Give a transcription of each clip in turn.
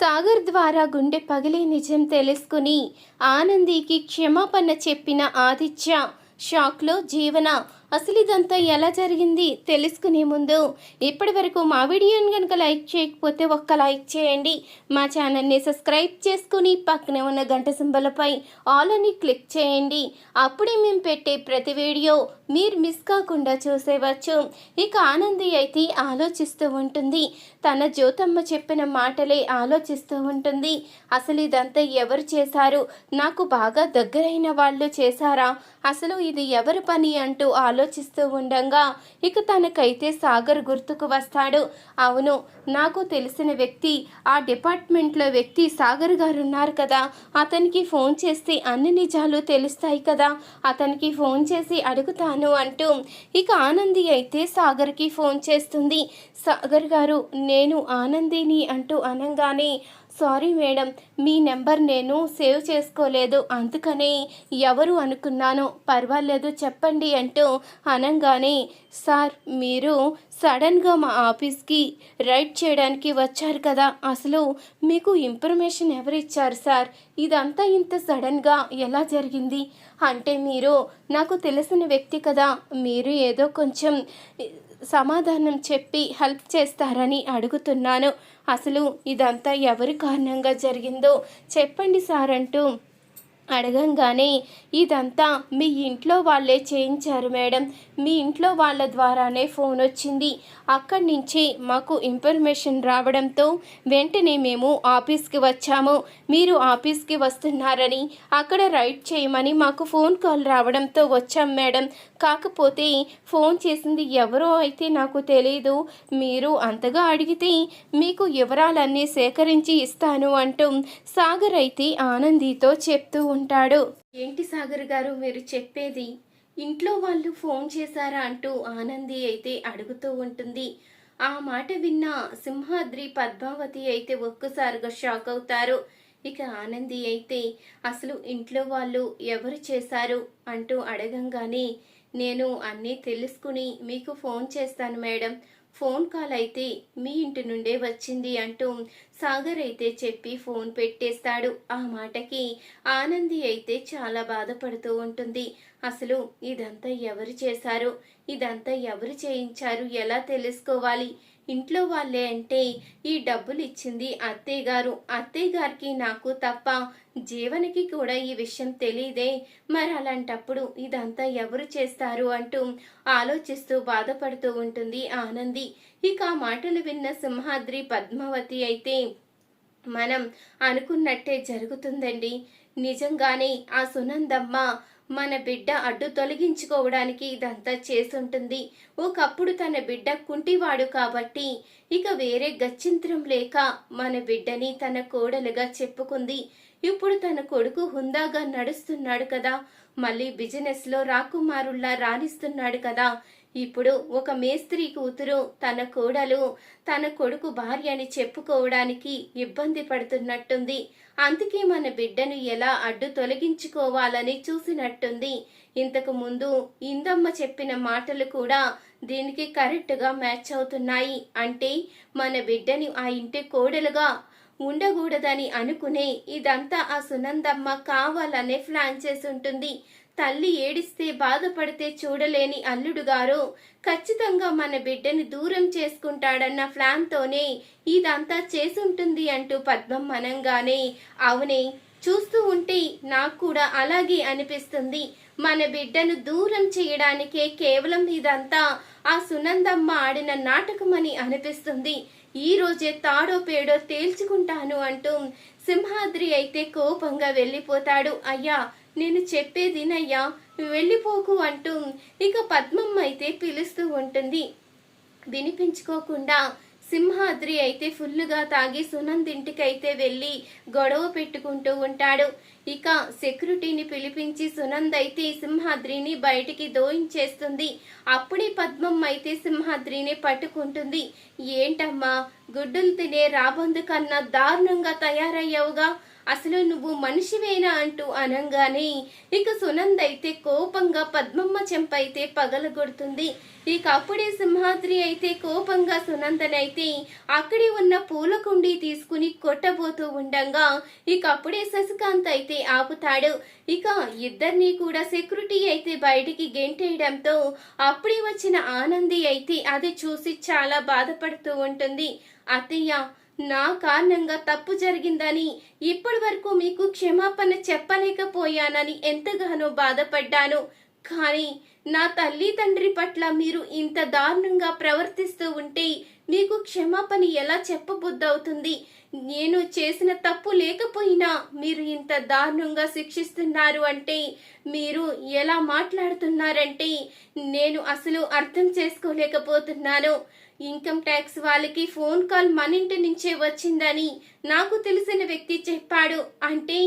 సాగర్ ద్వారా గుండె పగిలే నిజం తెలుసుకుని ఆనందికి క్షమాపణ చెప్పిన ఆదిత్య. షాక్లో జీవన అసలు ఇదంతా ఎలా జరిగింది తెలుసుకునే ముందు ఇప్పటి వరకు మా వీడియోని కనుక లైక్ చేయకపోతే ఒక్క లైక్ చేయండి. మా ఛానల్ని సబ్స్క్రైబ్ చేసుకుని పక్కనే ఉన్న గంట సింబలపై ఆల్ అని క్లిక్ చేయండి. అప్పుడే మేము పెట్టే ప్రతి వీడియో మీరు మిస్ కాకుండా చూసేవచ్చు. ఇక ఆనంది అయితే ఆలోచిస్తూ ఉంటుంది. తన జ్యోతమ్మ చెప్పిన మాటలే ఆలోచిస్తూ ఉంటుంది. అసలు ఇదంతా ఎవరు చేశారు? నాకు బాగా దగ్గరైన వాళ్ళు చేశారా? అసలు ఇది ఎవరి పని అంటూ ఆలోచిస్తూ ఉండంగా ఇక తనకైతే సాగర్ గుర్తుకు వస్తాడు. అవును నాకు తెలిసిన వ్యక్తి ఆ డిపార్ట్మెంట్లో వ్యక్తి సాగర్ గారు ఉన్నారు కదా. అతనికి ఫోన్ చేస్తే అన్ని నిజాలు తెలుస్తాయి కదా. అతనికి ఫోన్ చేసి అడుగుతాను అంటూ ఇక ఆనంది అయితే సాగర్కి ఫోన్ చేస్తుంది. సాగర్ గారు నేను ఆనందిని అంటూ అనగానే సారీ మేడం మీ నెంబర్ నేను సేవ్ చేసుకోలేదు. అందుకని ఎవరు అనుకున్నాను పర్వాలేదు చెప్పండి అంటూ అనగానే సార్ మీరు సడన్గా మా ఆఫీస్కి రైడ్ చేయడానికి వచ్చారు కదా అసలు మీకు ఇన్ఫర్మేషన్ ఎవరిచ్చారు సార్? ఇదంతా ఇంత సడన్గా ఎలా జరిగింది? అంటే మీరు నాకు తెలిసిన వ్యక్తి కదా మీరు ఏదో కొంచెం సమాధానం చెప్పి హెల్ప్ చేస్తారని అడుగుతున్నాను. అసలు ఇదంతా ఎవరి కారణంగా జరిగిందో చెప్పండి సార్ అంటూ అడగంగానే ఇదంతా మీ ఇంట్లో వాళ్ళే చేయించారు మేడం. మీ ఇంట్లో వాళ్ళ ద్వారానే ఫోన్ వచ్చింది. అక్కడి నుంచి మాకు ఇన్ఫర్మేషన్ రావడంతో వెంటనే మేము ఆఫీస్కి వచ్చాము. మీరు ఆఫీస్కి వస్తున్నారని అక్కడ రైడ్ చేయమని మాకు ఫోన్ కాల్ రావడంతో వచ్చాం మేడం. కాకపోతే ఫోన్ చేసింది ఎవరో అయితే నాకు తెలియదు మీరు అంతగా అడిగితే మీకు వివరాలన్నీ సేకరించి ఇస్తాను అంటూ సాగర్ అయితే ఆనందితో చెప్తూ ఉంటాడు. ఏంటి సాగర్ గారు మీరు చెప్పేది? ఇంట్లో వాళ్ళు ఫోన్ చేశారా అంటూ ఆనంది అయితే అడుగుతూ ఉంటుంది. ఆ మాట విన్న సింహాద్రి పద్మావతి అయితే ఒక్కసారిగా షాక్ అవుతారు. ఇక ఆనంది అయితే అసలు ఇంట్లో వాళ్ళు ఎవరు చేశారు? అంటూ అడగంగానే నేను అన్నీ తెలుసుకుని మీకు ఫోన్ చేస్తాను మేడం. ఫోన్ కాల్ అయితే మీ ఇంటి నుండే వచ్చింది అంటూ సాగర్ అయితే చెప్పి ఫోన్ పెట్టేస్తాడు. ఆ మాటకి ఆనంది అయితే చాలా బాధపడుతూ ఉంటుంది. అసలు ఇదంతా ఎవరు చేశారు? ఇదంతా ఎవరు చేయించారు? ఎలా తెలుసుకోవాలి? ఇంట్లో వాళ్ళే అంటే ఈ డబ్బులు ఇచ్చింది అత్తయ్య గారు. అత్తయ్య గారికి నాకు తప్ప జీవనకి కూడా ఈ విషయం తెలియదే. మరి అలాంటప్పుడు ఇదంతా ఎవరు చేస్తారు అంటూ ఆలోచిస్తూ బాధపడుతూ ఉంటుంది ఆనంది. ఇక ఆ మాటలు విన్న సింహాద్రి పద్మావతి అయితే మనం అనుకున్నట్టే జరుగుతుందండి. నిజంగానే ఆ సునందమ్మ మన బిడ్డ అడ్డు తొలగించుకోవడానికి ఇదంతా చేసుంటుంది ఒకప్పుడు తన బిడ్డ కుంటివాడు కాబట్టి ఇక వేరే గచ్చింత్రం లేక మన బిడ్డని తన కోడలుగా చెప్పుకుంది. ఇప్పుడు తన కొడుకు హుందాగా నడుస్తున్నాడు కదా. మళ్ళీ బిజినెస్లో రాకుమారుల్లా రాణిస్తున్నాడు కదా. ఇప్పుడు ఒక మేస్త్రి కూతురు తన కోడలు తన కొడుకు భార్య అని చెప్పుకోవడానికి ఇబ్బంది పడుతున్నట్టుంది. అందుకే మన బిడ్డను ఎలా అడ్డు తొలగించుకోవాలని చూసినట్టుంది. ఇంతకు ముందు ఇందమ్మ చెప్పిన మాటలు కూడా దీనికి కరెక్ట్గా మ్యాచ్ అవుతున్నాయి. అంటే మన బిడ్డని ఆ ఇంటి కోడలుగా ఉండకూడదని అనుకునే ఇదంతా ఆ సునందమ్మ కావాలనే ప్లాన్ చేసి ఉంటుంది. తల్లి ఏడిస్తే బాధపడితే చూడలేని అల్లుడు గారు ఖచ్చితంగా మన బిడ్డని దూరం చేసుకుంటాడన్న ప్లాన్తోనే ఇదంతా చేసుంటుంది అంటూ పద్మం మనంగానే అవునే చూస్తూ ఉంటే నాకు కూడా అలాగే అనిపిస్తుంది. మన బిడ్డను దూరం చేయడానికే కేవలం ఇదంతా ఆ సునందమ్మ ఆడిన నాటకమని అనిపిస్తుంది. ఈ రోజే తాడో పేడో తేల్చుకుంటాను అంటూ సింహాద్రి అయితే కోపంగా వెళ్ళిపోతాడు. అయ్యా నేను చెప్పేదినయ్యా వెళ్ళిపోకు అంటూ ఇక పద్మమ్మ అయితే పిలుస్తూ ఉంటుంది. వినిపించుకోకుండా సింహాద్రి అయితే ఫుల్లుగా తాగి సునంద్ ఇంటికైతే వెళ్ళి గొడవ పెట్టుకుంటూ ఉంటాడు. ఇక సెక్యూరిటీని పిలిపించి సునంద్ అయితే సింహాద్రిని బయటికి దోయించేస్తుంది. అప్పుడే పద్మమ్మ అయితే సింహాద్రిని పట్టుకుంటుంది. ఏంటమ్మా గుడ్డులు తినే రాబందు కన్నా దారుణంగా తయారయ్యావుగా. అసలు నువ్వు మనిషివేనా అంటూ అనంగానే ఇక సునంద అయితే కోపంగా పద్మమ్మ చెంప అయితే పగలగొడుతుంది. ఇక అప్పుడే సింహాద్రి అయితే కోపంగా సునందనైతే అక్కడే ఉన్న పూల కుండీ తీసుకుని కొట్టబోతూ ఉండగా ఇక అప్పుడే శశికాంత్ అయితే ఆపుతాడు. ఇక ఇద్దరిని కూడా సెక్యూరిటీ అయితే బయటికి గెంటేయడంతో అప్పుడే వచ్చిన ఆనంది అయితే అది చూసి చాలా బాధపడుతూ ఉంటుంది. అత్తయ్య నా కారణంగా తప్పు జరిగిందని ఇప్పటి వరకు మీకు క్షమాపణ చెప్పలేకపోయానని ఎంతగానో బాధపడ్డాను. కానీ నా తల్లి తండ్రి పట్ల మీరు ఇంత దారుణంగా ప్రవర్తిస్తూ ఉంటే మీకు క్షమాపణ ఎలా చెప్పబుద్దవుతుంది నేను చేసిన తప్పు లేకపోయినా మీరు ఇంత దారుణంగా శిక్షిస్తున్నారు అంటే మీరు ఎలా మాట్లాడుతున్నారంటే నేను అసలు అర్థం చేసుకోలేకపోతున్నాను. ఇన్కమ్ ట్యాక్స్ వాళ్ళకి ఫోన్ కాల్ మన ఇంటి నుంచే వచ్చిందని నాకు తెలిసిన వ్యక్తి చెప్పాడు. అంటే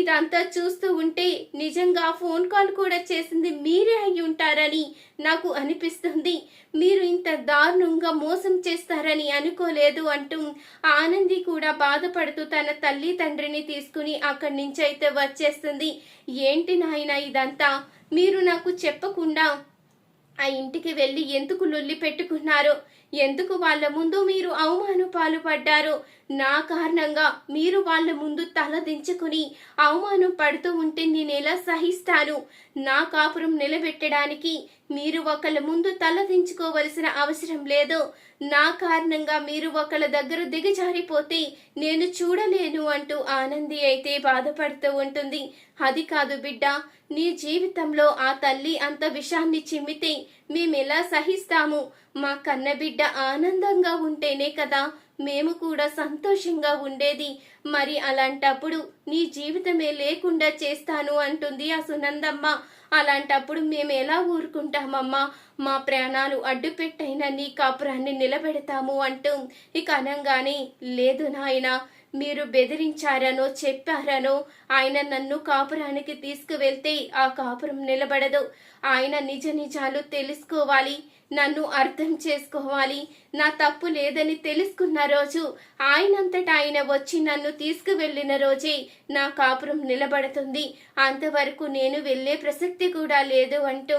ఇదంతా చూస్తూ ఉంటే నిజంగా ఫోన్ కాల్ కూడా చేసింది మీరే అయి ఉంటారని నాకు అనిపిస్తుంది. మీరు ఇంత దారుణంగా మోసం చేస్తారని అనుకోలేదు అంటూ ఆనంది కూడా బాధపడుతూ తన తల్లి తండ్రిని తీసుకుని అక్కడి నుంచి అయితే వచ్చేస్తుంది. ఏంటి నాయన ఇదంతా? మీరు నాకు చెప్పకుండా ఆ ఇంటికి వెళ్ళి ఎందుకు లొల్లి పెట్టుకున్నారు? ఎందుకు వాళ్ళ ముందు మీరు అవమాన పాలు పడ్డారు నా కారణంగా మీరు వాళ్ళ ముందు తల దించుకుని అవమానం పడుతూ ఉంటే నేను ఎలా సహిస్తాను? నా కాపురం నిలబెట్టడానికి మీరు ఒకళ్ళ ముందు తల దించుకోవలసిన అవసరం లేదు. నా కారణంగా మీరు ఒకళ్ళ దగ్గర దిగజారిపోతే నేను చూడలేను అంటూ ఆనంది అయితే బాధపడుతూ ఉంటుంది. అది కాదు బిడ్డ నీ జీవితంలో ఆ తల్లి అంత విషాన్ని చిమ్మితే మేమెలా సహిస్తాము? మా కన్నబిడ్డ ఆనందంగా ఉంటేనే కదా మేము కూడా సంతోషంగా ఉండేది. మరి అలాంటప్పుడు నీ జీవితమే లేకుండా చేస్తాను అంటుంది ఆ సునందమ్మ అలాంటప్పుడు మేము ఎలా ఊరుకుంటామమ్మా? మా ప్రాణాలు అడ్డుపెట్టైన నీ కాపురాన్ని నిలబెడతాము అంటూ ఇక అనంగానే లేదు నాయనా మీరు బెదిరించారనో చెప్పారనో ఆయన నన్ను కాపురానికి తీసుకువెళ్తే ఆ కాపురం నిలబడదు. ఆయన నిజ నిజాలు తెలుసుకోవాలి నన్ను అర్థం చేసుకోవాలి. నా తప్పు లేదని తెలుసుకున్న రోజు ఆయనంతట ఆయన వచ్చి నన్ను తీసుకువెళ్ళిన రోజే నా కాపురం నిలబడుతుంది. అంతవరకు నేను వెళ్ళే ప్రసక్తి కూడా లేదు అంటూ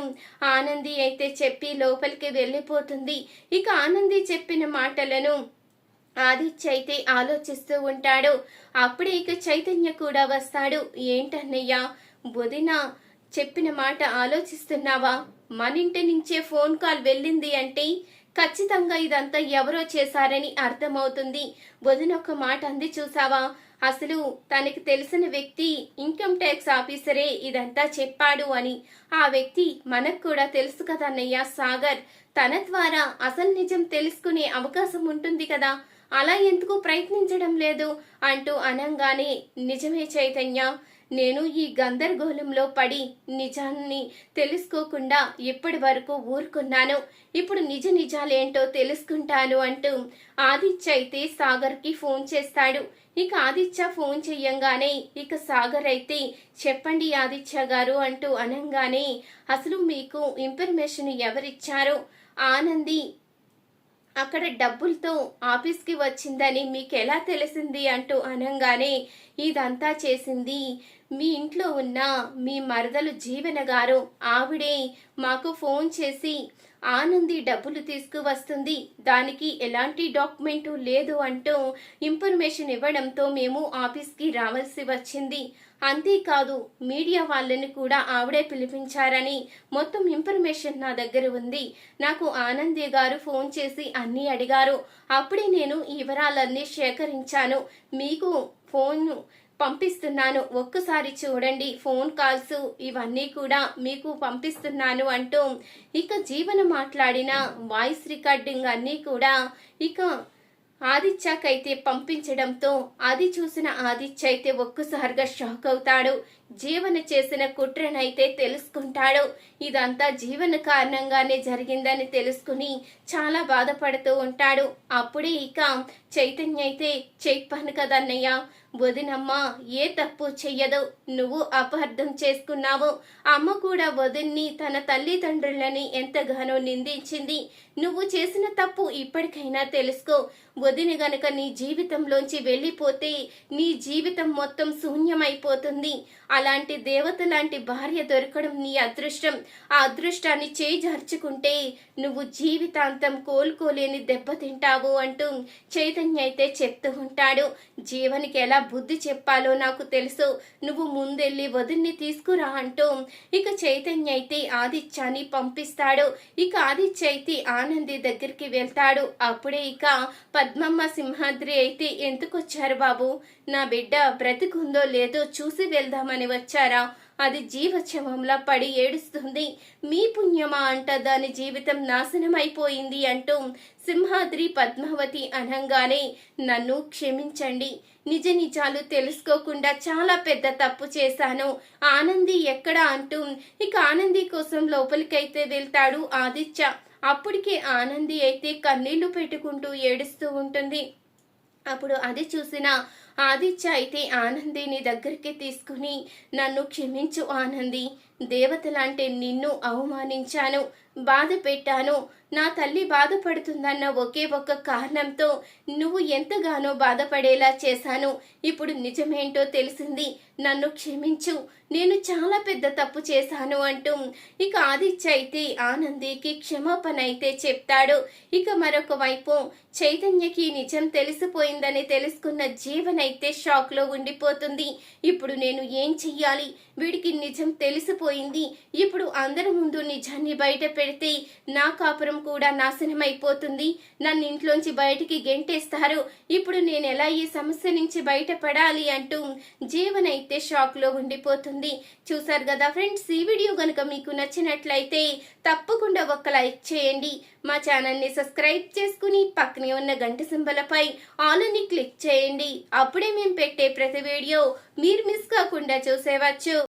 ఆనంది అయితే చెప్పి లోపలికి వెళ్ళిపోతుంది. ఇక ఆనంది చెప్పిన మాటలను ఆదిత్య అయితే ఆలోచిస్తూ ఉంటాడు. అప్పుడే ఇక చైతన్య కూడా వస్తాడు. ఏంటన్నయ్యా వదిన చెప్పిన మాట ఆలోచిస్తున్నావా? మన ఇంటి నుంచే ఫోన్ కాల్ వెళ్ళింది అంటే ఖచ్చితంగా ఇదంతా ఎవరో చేశారని అర్థమవుతుంది. వదిన ఒక మాట అంది చూసావా? అసలు తనకి తెలిసిన వ్యక్తి ఇన్కమ్ ట్యాక్స్ ఆఫీసరే ఇదంతా చెప్పాడు అని. ఆ వ్యక్తి మనకు కూడా తెలుసు కదన్నయ్య సాగర్. తన ద్వారా అసలు నిజం తెలుసుకునే అవకాశం ఉంటుంది కదా. అలా ఎందుకు ప్రయత్నించడం లేదు? అంటూ అనంగానే నిజమే చైతన్య నేను ఈ గందరగోళంలో పడి నిజాన్ని తెలుసుకోకుండా ఇప్పటి వరకు ఊరుకున్నాను. ఇప్పుడు నిజ నిజాలేంటో తెలుసుకుంటాను అంటూ ఆదిత్య అయితే సాగర్కి ఫోన్ చేస్తాడు. ఇక ఆదిత్య ఫోన్ చెయ్యంగానే ఇక సాగర్ అయితే చెప్పండి ఆదిత్య గారు అంటూ అనంగానే అసలు మీకు ఇన్ఫర్మేషన్ ఎవరిచ్చారో? ఆనంది అక్కడ డబ్బులతో ఆఫీస్కి వచ్చిందని మీకు ఎలా తెలిసింది అంటూ అనంగానే ఇదంతా చేసింది మీ ఇంట్లో ఉన్న మీ మరదలు జీవన గారు. ఆవిడే మాకు ఫోన్ చేసి ఆనంది డబ్బులు తీసుకువస్తుంది. దానికి ఎలాంటి డాక్యుమెంటు లేదు అంటూ ఇన్ఫర్మేషన్ ఇవ్వడంతో మేము ఆఫీస్కి రావాల్సి వచ్చింది. అంతేకాదు మీడియా వాళ్ళని కూడా ఆవిడే పిలిపించారని మొత్తం ఇన్ఫర్మేషన్ నా దగ్గర ఉంది. నాకు ఆనంది గారు ఫోన్ చేసి అన్నీ అడిగారు. అప్పుడే నేను ఈ వివరాలన్నీ సేకరించాను. మీకు ఫోన్ పంపిస్తున్నాను. ఒక్కసారి చూడండి ఫోన్ కాల్స్ ఇవన్నీ కూడా మీకు పంపిస్తున్నాను అంటూ ఇక జీవన మాట్లాడిన వాయిస్ రికార్డింగ్ అన్నీ కూడా ఇక ఆదిత్యకైతే పంపించడంతో అది చూసిన ఆదిత్య అయితే ఒక్కసారిగా షాక్ అవుతాడు. జీవన చేసిన కుట్రనైతే తెలుసుకుంటాడు. ఇదంతా జీవన కారణంగానే జరిగిందని తెలుసుకుని చాలా బాధపడుతూ ఉంటాడు. అప్పుడే ఇక చైతన్య అయితే చెప్పాను కదన్నయ్య వదినమ్మ ఏ తప్పు చెయ్యదు. నువ్వు అపార్థం చేసుకున్నావు. అమ్మ కూడా వదిన్ని తన తల్లిదండ్రులని ఎంతగానో నిందించింది. నువ్వు చేసిన తప్పు ఇప్పటికైనా తెలుసుకో. వదిన గనక నీ జీవితంలోంచి వెళ్ళిపోతే నీ జీవితం మొత్తం శూన్యమైపోతుంది. అలాంటి దేవత లాంటి భార్య దొరకడం నీ అదృష్టం. ఆ అదృష్టాన్ని చేజార్చుకుంటే నువ్వు జీవితాంతం కోలుకోలేని దెబ్బతింటావు అంటూ చైతన్య అయితే చెప్తూ ఉంటాడు. జీవనికి ఎలా బుద్ధి చెప్పాలో నాకు తెలుసు. నువ్వు ముందెళ్ళి వదిన్ని తీసుకురా అంటూ ఇక చైతన్య అయితే ఆదిత్యాన్ని పంపిస్తాడు. ఇక ఆదిత్య అయితే ఆనంది దగ్గరికి వెళ్తాడు. అప్పుడే ఇక పద్మమ్మ సింహాద్రి అయితే ఎందుకొచ్చారు బాబు? నా బిడ్డ బ్రతికుందో లేదో చూసి వెళ్దామని వచ్చారా? అది జీవచవంలా పడి ఏడుస్తుంది. మీ పుణ్యమా అంట దాని జీవితం నాశనం అయిపోయింది అంటూ సింహాద్రి పద్మావతి అనంగానే నన్ను క్షమించండి. నిజ నిజాలు తెలుసుకోకుండా చాలా పెద్ద తప్పు చేశాను. ఆనంది ఎక్కడ అంటూ ఇక ఆనంది కోసం లోపలికైతే వెళ్తాడు ఆదిత్య. అప్పటికే ఆనంది అయితే కన్నీళ్ళు పెట్టుకుంటూ ఏడుస్తూ ఉంటుంది. అప్పుడు అది చూసిన ఆదిత్య అయితే ఆనందిని దగ్గరికి తీసుకుని నన్ను క్షమించు ఆనంది. దేవతలాంటి నిన్ను అవమానించాను బాధ పెట్టాను నా తల్లి బాధపడుతుందన్న ఒకే ఒక్క కారణంతో నువ్వు ఎంతగానో బాధపడేలా చేశాను. ఇప్పుడు నిజమేంటో తెలిసింది. నన్ను క్షమించు. నేను చాలా పెద్ద తప్పు చేశాను అంటూ ఇక ఆదిత్య అయితే ఆనందికి క్షమాపణ అయితే చెప్తాడు. ఇక మరొక వైపు చైతన్యకి నిజం తెలిసిపోయిందని తెలుసుకున్న జీవన్ అయితే షాక్లో ఉండిపోతుంది. ఇప్పుడు నేను ఏం చెయ్యాలి? వీడికి నిజం తెలిసిపోయింది. ఇప్పుడు అందరి ముందు నిజాన్ని బయట పెడితే నా కాపురం కూడా నాశనం అయిపోతుంది నన్ను ఇంట్లోంచి బయటికి గెంటేస్తారు. ఇప్పుడు నేను ఎలా ఈ సమస్య నుంచి బయటపడాలి అంటూ జీవన్ అయితే షాక్లో ఉండిపోతుంది. చూసారు కదా ఫ్రెండ్స్ ఈ వీడియో కనుక మీకు నచ్చినట్లయితే తప్పకుండా ఒక లైక్ చేయండి. మా ఛానల్ని సబ్స్క్రైబ్ చేసుకుని పక్కనే ఉన్న గంట సింబలపై ఆల్ అని క్లిక్ చేయండి. అప్పుడే మేము పెట్టే ప్రతి వీడియో మీరు మిస్ కాకుండా చూసేవచ్చు.